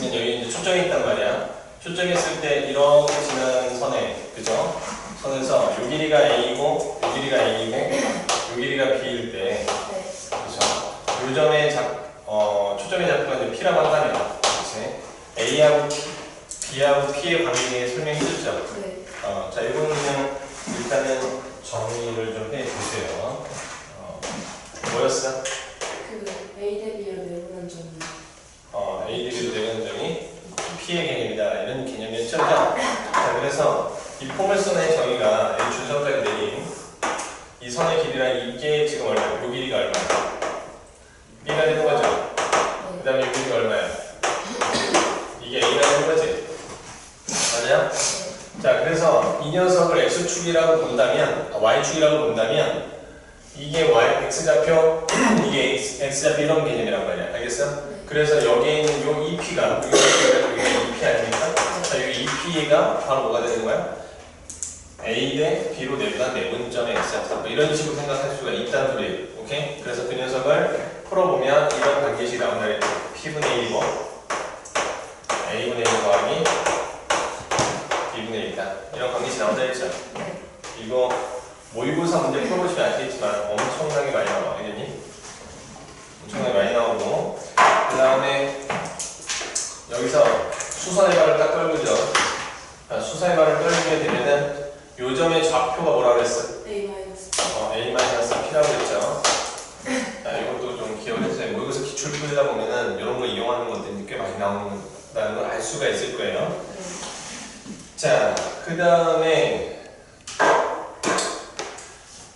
있으면 여기 이제 초점이 있단 말이야. 초점이 있을 때 이렇게 지나는 선에, 그죠? 선에서 요 길이가 A고, 요 길이가 A고, 요 길이가 B일 때, 네. 그죠? 요 점에 작, 어, 초점의 작도가 이제 P라고 한다면, 그치? A하고 P, B하고 P의 관계에 설명해 줬죠? 네. 어, 자, 이거는 그냥 일단은 정리를 좀 해 주세요. 어, 뭐였어? 그 A 대비로 내분한 점. 어, A 대비로 되는 점이 P의 개념이다. 이런 개념이었죠? 자, 그래서 이 포물선의 정의가 이 준선까지 내린 이 선의 길이랑 이게 지금 얼마야? 요 길이가 얼마야? B가 되는 거죠? 그 네. 다음에 요 길이가 얼마야? 이게 A가 되는 거지? 맞아요? 자, 그래서 이 녀석을 x축이라고 본다면, 아, y축이라고 본다면, 이게 y, x좌표, 이게 x, x좌표 이런 개념이란 말이야. 알겠어? 네. 그래서 여기에 있는 요 2p가, 여기가 여기가 2p 아닙니까? 자, 여기 2p가 바로 뭐가 되는 거야? A 대 B로 내분한 내분점의 x좌표. 뭐 이런 식으로 생각할 수가 있다는 소리예요. 오케이? 그래서 그 녀석을 풀어보면 이런 관계식이 나온다. P분의 1고, A분의 1 더하기 B분의 1이다. 이런 관계식 나온다 했죠. 네. 이거 모의고사 문제 풀어보시면 아시겠지만 엄청나게 많이 나와, 알겠니? 엄청나게 많이 나오고 그 다음에 여기서 수선의 발을 딱 떨구죠. 자, 수선의 발을 떨구게 되면은 요 점의 좌표가 뭐라 그랬어? A 마이너스. 어, A-P라고 했죠. 자, 이것도 좀 기억을 해주세요. 모의고사 기출 풀다 보면은 이런 거 이용하는 것들이 꽤 많이 나온다는 걸 알 수가 있을 거예요. 네. 자, 그 다음에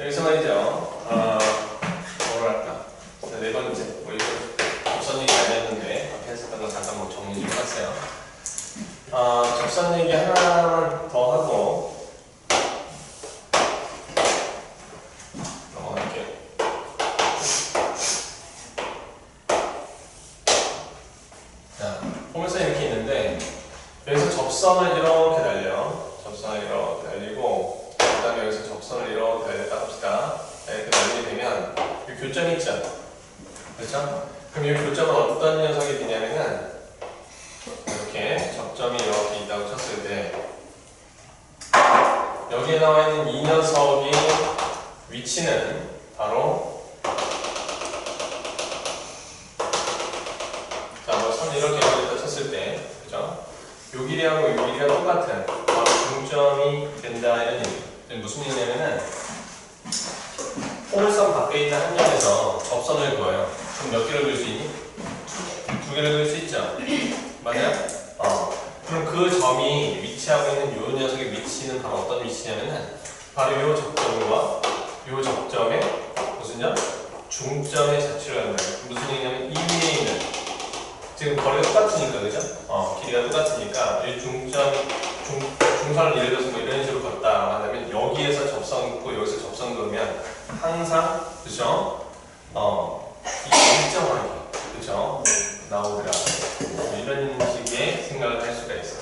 여기서 말이죠. 어, 뭐랄까. 자, 네 번째. 뭐 이거 접선 얘기 아니었는데 앞에 했었던 거 잠깐 뭐 해봤어요. 어, 접선 얘기 하나만 더 하고 넘어갈게요. 그렇죠? 그럼 이 교점은 어떤 녀석이 되냐면은 이렇게 접점이 이렇게 있다고 쳤을 때 여기에 나와 있는 이 녀석의 위치는 바로 자, 뭐선 이렇게 여기다 쳤을 때, 그죠? 요 길이하고 요 길이가 똑같은 바로 중점이 된다 이런 얘기. 무슨 얘기냐면은 포물선 밖에 있는 한 점에서 접선을 그어요. 그럼 몇 개를 그릴 수 있니? 두 개를 그릴 수 있죠. 맞아요? 어. 그럼 그 점이 위치하고 있는 요 녀석의 위치는 바로 어떤 위치냐면은 바로 요 접점과 요 접점의 무슨 점? 중점의 자취를 하는 거예요. 무슨 얘기냐면 이 위에 있는 지금 거리가 똑같으니까 그죠? 어 길이가 똑같으니까 이 중점 중 중선을 예를 들어서 뭐 이런 식으로 걷다 하면 여기에서 접선 긋고 여기서 접선 그으면 항상 그죠? 어 이 일정하게 그죠? 나오더라. 뭐 이런 생각을 할 수가 있어.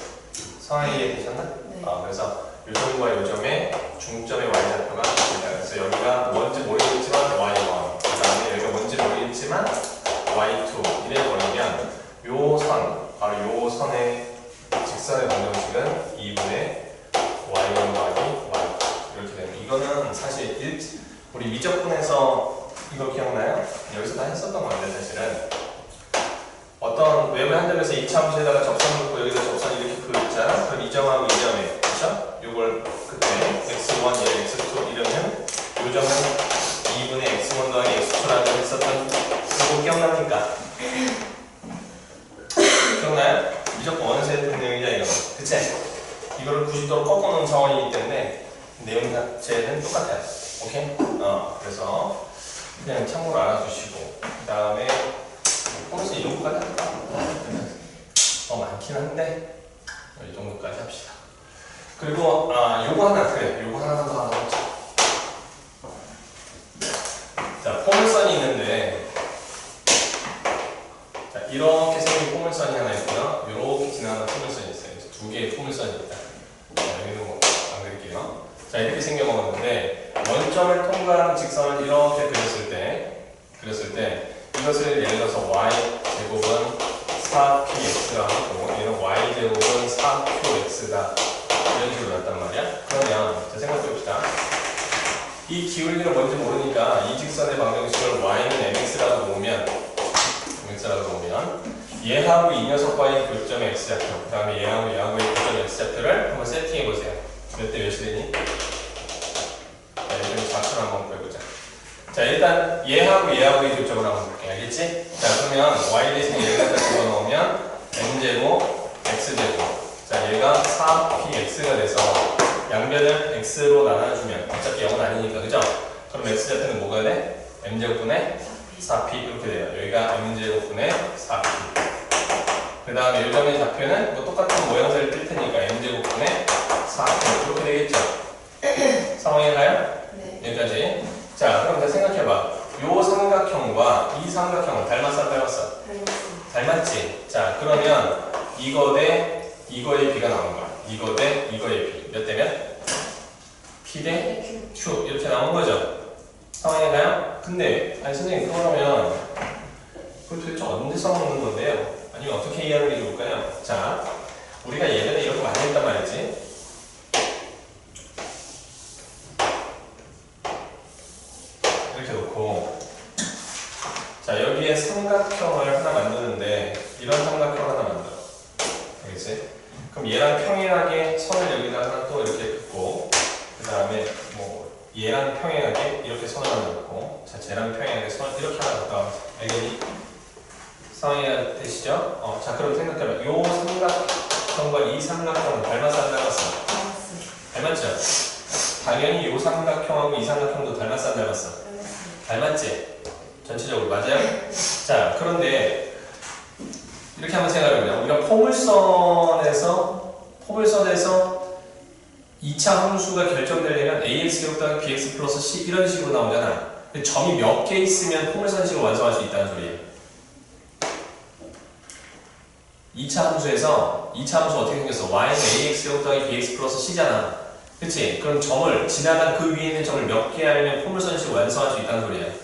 성향이 이해되셨나? 네. 어, 그래서 요점과 요점의 중점의 y좌표가 있습니다. 그래서 여기가 뭔지 모르겠지만 y1, 그 다음에 여기가 뭔지 모르겠지만 y2 이래 버리면 요 선, 바로 요 선의 직선의 방정식은 2분의 y1 더하기 y 이렇게 되는 이거는 사실 일, 우리 미적분에서 이거 기억나요? 여기서 다 했었던 건데 사실은 어떤 외부 한 점에서 2차 함수에다가 접선 긋고 여기서 접선 이렇게 그었잖아 그럼 이 점하고 이 점에 그쵸? 요걸 그때 x1, 얘 x2 이러면 요 점은 2분의 x1 더하기 x2라고 했었던 그거 기억납니까? 기억나요? 무조건 원세의 능력이자 이거 그치? 이거를 90도로 꺾어놓은 상황이기 때문에 내용 자체는 똑같아요 오케이? 어 그래서 그냥 참고로 알아두시고 그 다음에 혹시 요거까지 할까? 어, 많긴 한데 어, 이 정도까지 합시다. 그리고 아 요거 하나 그래 요거 하나 더 하나 합시다. 자 포물선이 있는데 자 이렇게 생긴 포물선이 하나 있고요. 요렇게 지나가는 포물선이 있어요. 두 개의 포물선이 있다. 자, 여기는 뭐안 그릴게요. 자 이렇게 생겨먹었는데 원점을 통과하는 직선을 이렇게 그렸을 때 그렸을 때 이것을 예를 들어서 y 제곱은 4px라 하고 얘는 y 제곱은 4qx다 이런 식으로 났단 말이야. 그러면 자 생각해 봅시다. 이 기울기를 뭔지 모르니까 이 직선의 방정식을 y는 mx라고 놓으면 mx라고 놓으면 얘하고 이 녀석과의 교점 x좌표 그 다음에 얘하고 얘하고의 교점 x좌표를 한번 세팅해 보세요. 몇 대 몇이 되니? 자, 이제 좌표를 한번 구해보자. 자 일단 얘하고 얘하고의 교점을 한번 알겠지? 자 그러면 y 대신 얘를 집어넣으면 m제곱 x제곱 자 얘가 4px가 돼서 양변을 x로 나눠주면 어차피 0은 아니니까 그죠? 그럼 x좌표는 뭐가 돼? m제곱분의 4p 이렇게 돼요 여기가 m제곱분의 4p 그 다음에 요점의 좌표는 뭐 똑같은 모양새를 뜰 테니까 m제곱분의 4p 이렇게 되겠죠? 상황이 가요? 네. 여기까지. 자, 그럼 자 생각해봐. 요 삼각형과 이 삼각형은 닮았어, 안 닮았어? 닮았지? 자, 그러면 이거 대 이거의 비가 나온 거야. 이거 대 이거의 비. 몇 대면? P 대 네, Q. 이렇게 나온 거죠? 상황이 가요? 근데, 아니, 선생님, 그러면 그걸 도대체 언제 써먹는 건데요? 아니면 어떻게 이해하는 게 좋을까요? 자, 우리가 예전에 이렇게 많이 했단 말이지. 이렇게 놓고 자 여기에 삼각형을 하나 만드는데 이런 삼각형을 하나 만들어 알겠지? 그럼 얘랑 평행하게 선을 여기다 하나 또 이렇게 긋고 그 다음에 뭐 얘랑 평행하게 이렇게 선을 하나 넣고 자 쟤랑 평행하게 선을 이렇게 하나 넣다 알겠니? 상황이 되시죠? 어, 자 그럼 생각해봐 요 삼각형과 이 삼각형은 닮았어 안 닮았어? 닮았죠? 당연히 요 삼각형하고 이 삼각형도 닮았어 안 닮았어? 닮았지? 전체적으로 맞아요? 자 그런데 이렇게 한번 생각해보자 우리가 포물선에서 포물선에서 2차 함수가 결정되려면 ax 기록 더하기 bx 플러스 c 이런 식으로 나오잖아 점이 몇 개 있으면 포물선식을 완성할 수 있다는 소리예요 2차 함수에서 2차 함수 어떻게 생겼어? y는 ax 기록 더하기 bx 플러스 c잖아 그치? 그럼 점을 지나간 그 위에 있는 점을 몇 개 알면 포물선식을 완성할 수 있다는 소리야 네.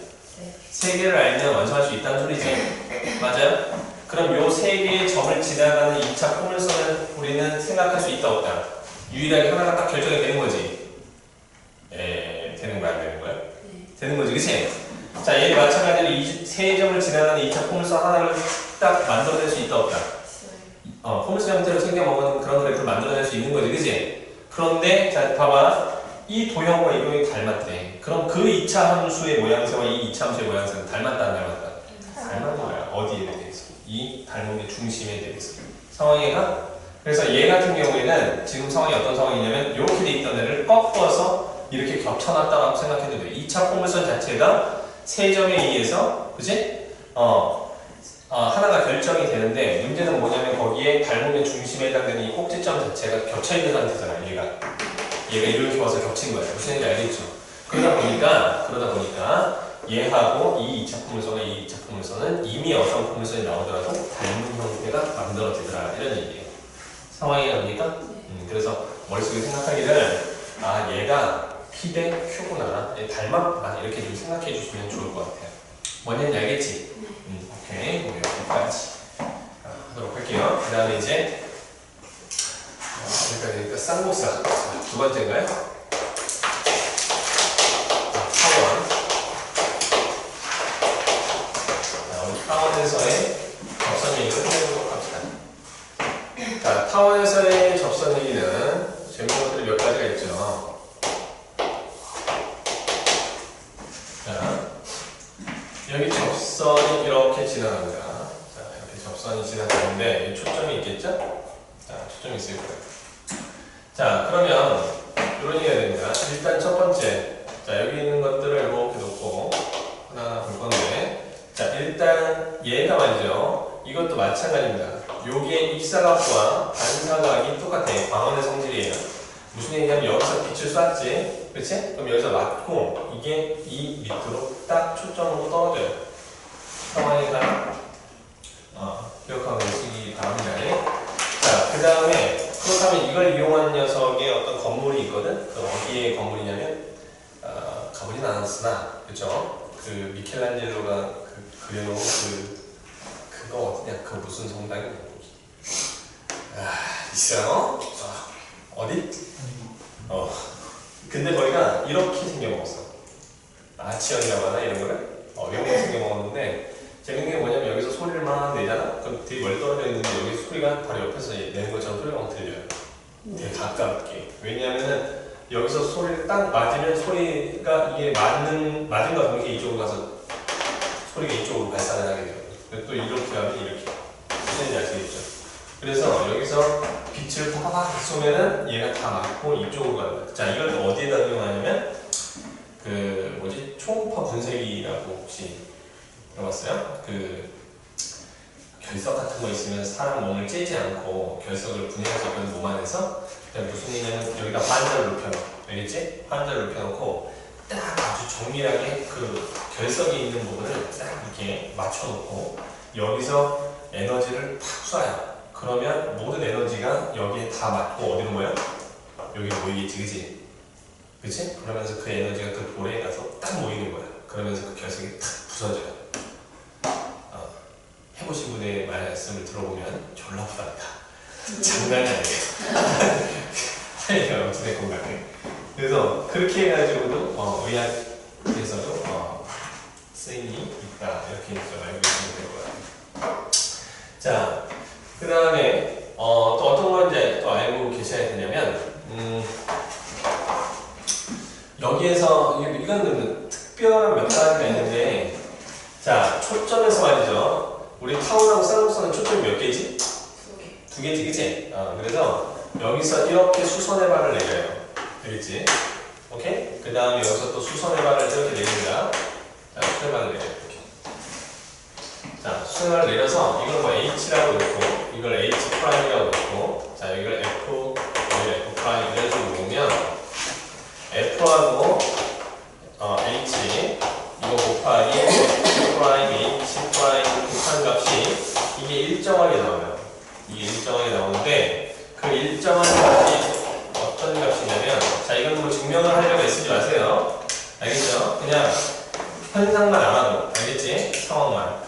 세 개를 알면 완성할 수 있다는 소리지. 맞아요? 그럼 요 세 개의 점을 지나가는 2차 포물선을 우리는 생각할 수 있다 없다. 유일하게 하나가 딱 결정이 되는 거지. 에 되는 거야 안 되는 거야? 네. 되는 거지, 그치? 자, 얘 마찬가지로 이 세 점을 지나가는 2차 포물선 하나를 딱 만들어낼 수 있다 없다. 어, 포물선 형태로 생겨 먹은 그런 그래프를 만들어낼 수 있는 거지, 그치? 그런데 자, 봐봐. 이 도형과 이 도형이 닮았대. 그럼 그 2차 함수의 모양새와 이 2차 함수의 모양새는 닮았다, 안 닮았다? 닮은 거야. 어디에 대해서? 이 닮음의 중심에 대해서. 상황이가? 그래서 얘 같은 경우에는 지금 상황이 어떤 상황이냐면 이렇게 돼 있던 애를 꺾어서 이렇게 겹쳐놨다라고 생각해도 돼. 2차 포물선 자체가 세 점에 의해서, 그지? 어, 어, 하나가 결정이 되는데 문제는 뭐냐면 거기에 닮음의 중심에 해당되는 이 꼭지점 자체가 겹쳐있는 상태잖아, 얘가. 얘가 이렇게 와서 겹친 거야. 무슨 얘기인지 알겠죠? 그러다 보니까, 그러다 보니까 얘하고 이 2차 포물선과 이 2차 포물선은 이미 어떤 포물선이 나오더라도 닮은 형태가 만들어지더라 이런 얘기예요. 상황이 납니까? 음, 그래서 머릿속에 생각하기를 아 얘가 P 대 Q구나 얘 닮았구나 이렇게 좀 생각해 주시면 좋을 것 같아요. 뭔지 알겠지? 음, 오케이 우리 여기까지 아, 하도록 할게요. 그 다음에 이제 아, 여기까지 그 쌍곡사 두 번째인가요? 자, 타원에서의 접선 얘기는 재밌는 것들이 몇 가지가 있죠. 자, 여기 접선이 이렇게 지나갑니다. 자, 이렇게 접선이 지나가는데 이 초점이 있겠죠? 자, 초점이 있을 거예요. 자, 그러면 이런 얘기가 됩니다. 일단 첫 번째, 자, 여기 있는 것들을 이렇게 놓고 하나하나 볼 건데, 자, 일단 얘가 말이죠. 이것도 마찬가지입니다. 여기에 입사각과 반사각이 똑같아. 광원의 성질이에요. 무슨 얘기냐면 여기서 빛을 쐈지, 그렇지? 그럼 여기서 맞고 이게 이 밑으로 딱 초점으로 떨어져요. 상황이가 어, 기억하고 계시기 바랍니다. 자, 그 다음에 그렇다면 이걸 이용한 녀석의 어떤 건물이 있거든. 그 어디에 건물이냐면 어, 가보진 않았으나 그죠? 그 미켈란젤로가 그, 그려놓은 그 그거 어디냐? 그 무슨 성당이 아 있어요? 아, 어디? 어. 근데 거기가 이렇게 생겨 먹었어. 아치형이라고 하나 이런 거를? 어, 이렇게 생겨 먹었는데 재밌는 게 뭐냐면 여기서 소리를 막 내잖아? 그럼 되게 멀리 떨어져 있는데 여기 소리가 바로 옆에서 내는 것처럼 소리가 막 들려요. 되게 가깝게. 왜냐하면은 여기서 소리를 딱 맞으면 소리가 이게 맞는, 맞은과 동시에 이쪽으로 가서 소리가 이쪽으로 발산을 하게 돼요. 근데 또 이렇게 하면 이렇게. 무슨 얘기인지 아시겠죠? 그래서 여기서 빛을 파파박 쏘면은 얘가 다 맞고 이쪽으로 거야. 자, 이걸 또 어디에다 응용하냐면 그 뭐지? 초음파 분쇄기라고 혹시 들어봤어요? 그 결석 같은 거 있으면 사람 몸을 찌지 않고 결석을 분해할 수 있거든 몸 안에서 무슨 얘기냐면 여기다 환자를 눕혀놓고 알겠지? 환자를 눕혀놓고 딱 아주 정밀하게 그 결석이 있는 부분을 딱 이렇게 맞춰놓고 여기서 에너지를 팍 쏴요 그러면 모든 에너지가 여기에 다 맞고 어디로 모여? 여기로 모이겠지 그치? 그치? 그러면서 그 에너지가 그 볼에 가서 딱 모이는 거야. 그러면서 그 결석이 탁 부서져요. 어, 해보신 분의 말씀을 들어보면 졸라 부담이다. 장난이 아니에요. 하여튼 어찌 됐건 간에. 그래서 그렇게 해가지고도 어, 의학에서도 어, 쓰임이 있다. 이렇게 좀 알고 계시면 될것 같아요 자, 그 다음에 어, 또 어떤 걸 이제 또 알고 계셔야 되냐면 음, 여기에서 이- 이건 특별한 몇 가지가 있는데 자 초점에서 말이죠 우리 타운하고 쌍용선은 초점이 몇 개지? 두 개지 그치? 어, 그래서 여기서 이렇게 수선의 발을 내려요 알겠지? 오케이? 그 다음에 여기서 또 수선의 발을 이렇게 내립니다 자 수선의 발을 내려요 자 발을 내려서 이걸 뭐 H라고 놓고 이걸 H 프라임이라고 놓고 자 여기를 F F 프라임 이런 식으로 놓으면 F하고 어, H 이거 곱하기 F 프라임 H 프라임 곱한 값이 이게 일정하게 나와요. 이게 일정하게 나오는데 그 일정한 값이 어떤 값이냐면 자 이건 뭐 증명을 하려고 애쓰지 마세요. 알겠죠? 그냥 현상만 알아도 알겠지? 상황만.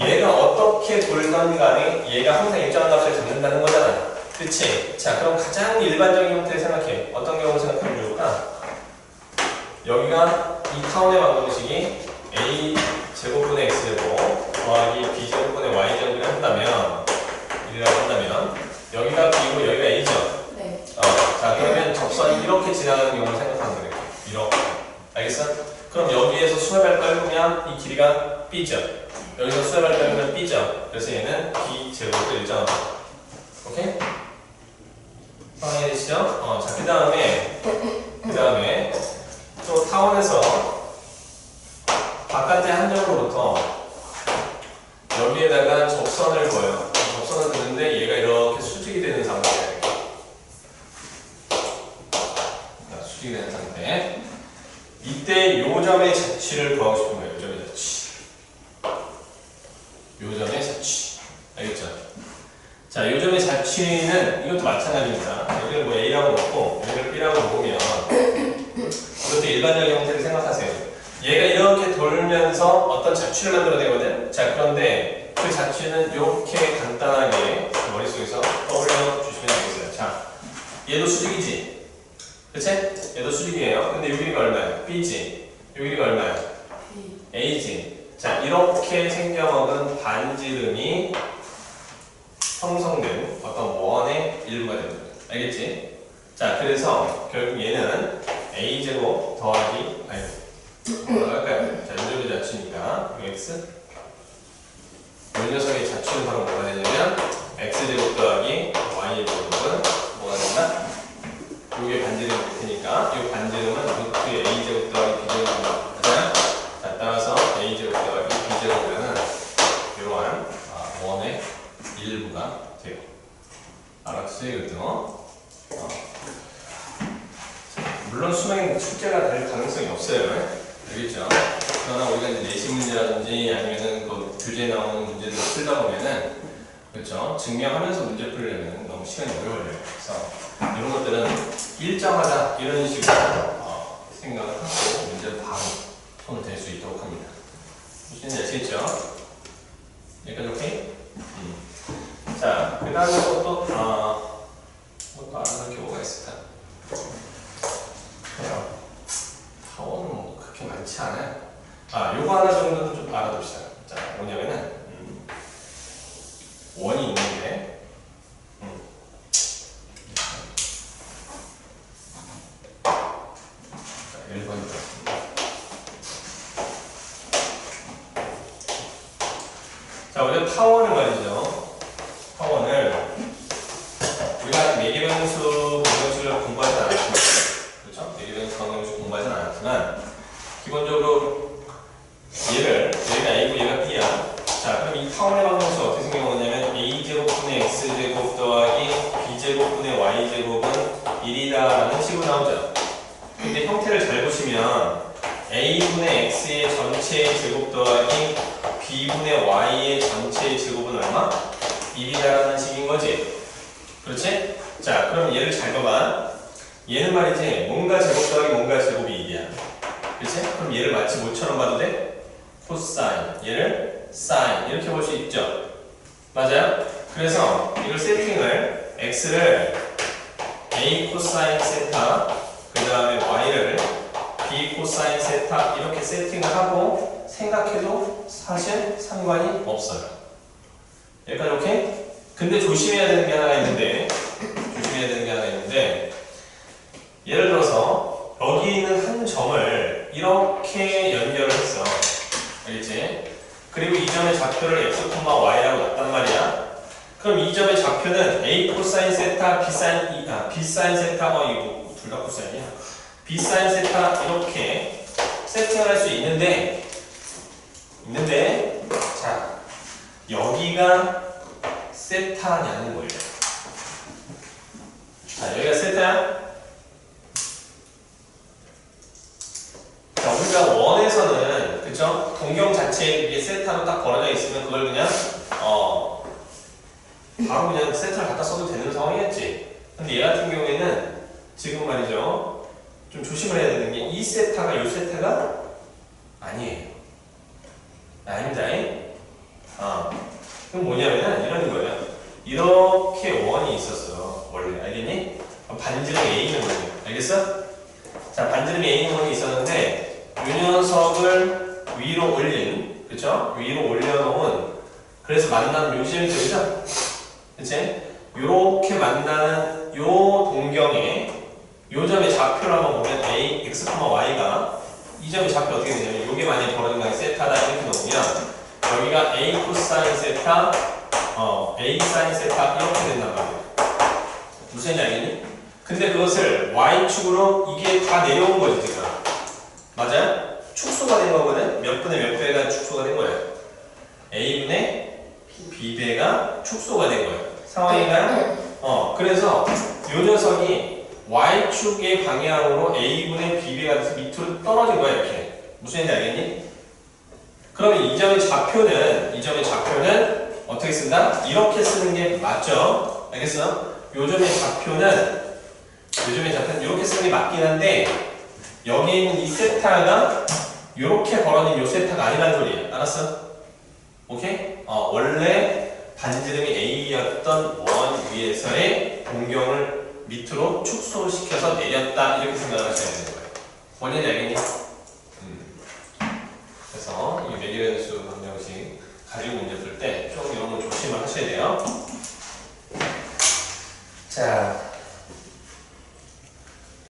얘가 어떻게 돌던 간에 얘가 항상 일정한 값을 잡는다는 거잖아. 그치? 자, 그럼 가장 일반적인 형태를 생각해. 어떤 경우를 생각하면 좋을까? 여기가 이 타운의 방정식이 a 제곱분의 x제곱 더하기 b 제곱분의 y 제곱을 한다면 이라고 한다면 여기가 b고 여기가 a죠. 네. 어, 자 그러면 접선이 이렇게 지나가는 경우를 생각하면 되겠요 이렇게. 알겠어? 그럼 여기에서 수압을 깔으면 이 길이가 b죠. 여기서 수압을 깔으면 b죠. 그래서 얘는 b 제곱을 일정. 오케이? 확인되시죠? 어, 자, 그 다음에, 그 다음에, 또 타원에서 바깥의 한 점으로부터 여기에다가 접선을 보여요. 접선을 드는데 얘가 이렇게 수직이 되는 상태예요. 자, 수직이 되는 상태. 이때 요 점의 자취를 구하고 싶은 거예요. 요점의 자취. 알겠죠? 자, 요점의 자취는 이것도 마찬가지입니다. 여기를 뭐 A라고 놓고 여기를 B라고 놓으면 이것도 일반적인 형태를 생각하세요. 얘가 이렇게 돌면서 어떤 자취를 만들어내거든. 자, 그런데 그 자취는 이렇게 간단하게 머릿속에서 떠올려 주시면 되겠어요. 자, 얘도 수직이지? 그치? 얘도 수직이에요. 근데 요 길이가 얼마예요? B지? 요 길이가. A지. 자, 이렇게 생겨먹은 반지름이 형성된 어떤 원의 일부가 됩니다. 알겠지? 자, 그래서 결국 얘는 a제곱 더하기 아니 뭐라 할까요? 자, 요점의 자취니까 이 x 이 녀석의 자취는 바로 뭐가 되냐면 x제곱 더하기 y제곱은 뭐가 된다? 요게 반지름일 테니까 이 반지름은 루트 a제곱 더하기 b제곱인 거 맞아요? 자, 따라서 a제곱 더하기 b제곱은 이러한 아, 원의 일부가 돼요. 알았어요, 이것도? 어. 물론 수능 출제가 될 가능성이 없어요. 알겠죠? 그러나 우리가 이제 내신 문제라든지 아니면은 그 교재에 나오는 문제들 풀다 보면은 그렇죠 증명하면서 문제 풀려면 너무 오래 걸려요. 그래서 이런 것들은 일정하다 이런 식으로 어, 생각을 하고 문제를 바로 손을 댈 수 있도록 합니다. 얘기인지 아시겠죠? 여기까지 오케이? 음. 자, 그 다음에 또, 어, 뭐 다른 교과가 있을까? 그래요. 타원은 뭐 그렇게 많지 않아요. 아, 요거 하나 정도는 좀 알아둡시다. 자, 뭐냐면은, 음, 원이 있는데, 음. 자, 1번이죠. 자, 우리가 타원을 말이죠. 타원을 우리가 매개변수 방정식을 공부하지 않았지만, 그렇죠? 매개변수 방정식 공부하지 않았지만, 기본적으로 얘를 얘가 a고 얘가 b야. 자, 그럼 이 타원의 방정식 어떻게 생긴 거냐면 a 제곱분의 x 제곱 더하기 b 제곱분의 y 제곱은 1이다라는 식으로 나오죠. 근데 형태를 잘 보시면 a분의 x의 전체 제곱 더하기 b분의 y의 전체 제곱은 얼마? 1이라는 식인 거지. 그렇지? 자, 그럼 얘를 잘 봐봐. 얘는 말이지, 뭔가 제곱 더하기 뭔가 제곱이 1이야. 그렇지? 그럼 얘를 마치 뭐처럼 봐도 돼? 코사인. 얘를 사인. 이렇게 볼 수 있죠? 맞아요? 그래서 이걸 세팅을, x를 a 코사인 세타, 그 다음에 y를 b 코사인 세타 이렇게 세팅을 하고 생각해도 사실 상관이 없어요. 여기까지 오케이? 근데 조심해야 되는 게 하나 있는데 조심해야 되는 게 하나 있는데 예를 들어서 여기 있는 한 점을 이렇게 연결을 했어. 알겠지? 그리고 이 점의 좌표를 x, y라고 놨단 말이야. 그럼 이 점의 좌표는 a 코사인 세타, b 사인 이- 아, b 사인 세타 어 이거 둘다 코사인이야. b 사인 세타 이렇게 세팅을 할 수 있는데 있는데 자 여기가 세타냐는 거예요. 자 여기가 세타야. 자 우리가 원에서는 그쵸 동경 자체에 이게 세타로 딱 벌어져 있으면 그걸 그냥 어 바로 그냥 세타를 갖다 써도 되는 상황이었지. 근데 얘 같은 경우에는 지금 말이죠 좀 조심을 해야 되는 게 이 세타가 이 세타가 아니에요. 아닙니다. 아, 그럼 뭐냐면은 이런 거예요. 이렇게 원이 있었어. 원래 알겠니? 반지름 A는 원이야. 알겠어? 자, 반지름 A는 원이 있었는데 이 녀석을 위로 올린, 그쵸? 위로 올려놓은 그래서 만나는 요 지점이 되죠? 그치? 요렇게 만나는 요 동경에 요 점의 좌표를 한번 보면 A, X, Y가 이 점의 좌표 어떻게 되냐면 요게 만약에 벌어진 거 세타다 이렇게 놓으면 여기가 A 코사인 세타, 어, A 사인 세타 이렇게 된단 말이에요. 무슨 얘기 알겠니? 근데 그것을 Y축으로 이게 다 내려온 거지 지금. 맞아요? 축소가 된 거거든? 몇 분의 몇 배가 축소가 된 거예요? A분의 B배가 축소가 된 거예요. 상황인가요? 어, 그래서 요 녀석이 Y축의 방향으로 A분의 B배가 돼서 밑으로 떨어진 거야 이렇게. 무슨 얘기인지 알겠니? 그러면 이 점의 좌표는 이 점의 좌표는 어떻게 쓴다? 이렇게 쓰는 게 맞죠? 알겠어? 요 점의 좌표는 요 점의 좌표는 이렇게 쓰는 게 맞긴 한데 여기 있는 이 세타가 이렇게 벌어진 요 세타가 아니라는 소리야. 알았어? 오케이? 어, 원래 반지름이 A였던 원 위에서의 동경을 밑으로 축소시켜서 내렸다 이렇게 생각을 하셔야 되는 거예요. 뭔지 알겠니? 음. 그래서 이 매기변수 방정식 가지고 문제 풀 때 좀 이런 거 조심을 하셔야 돼요. 자,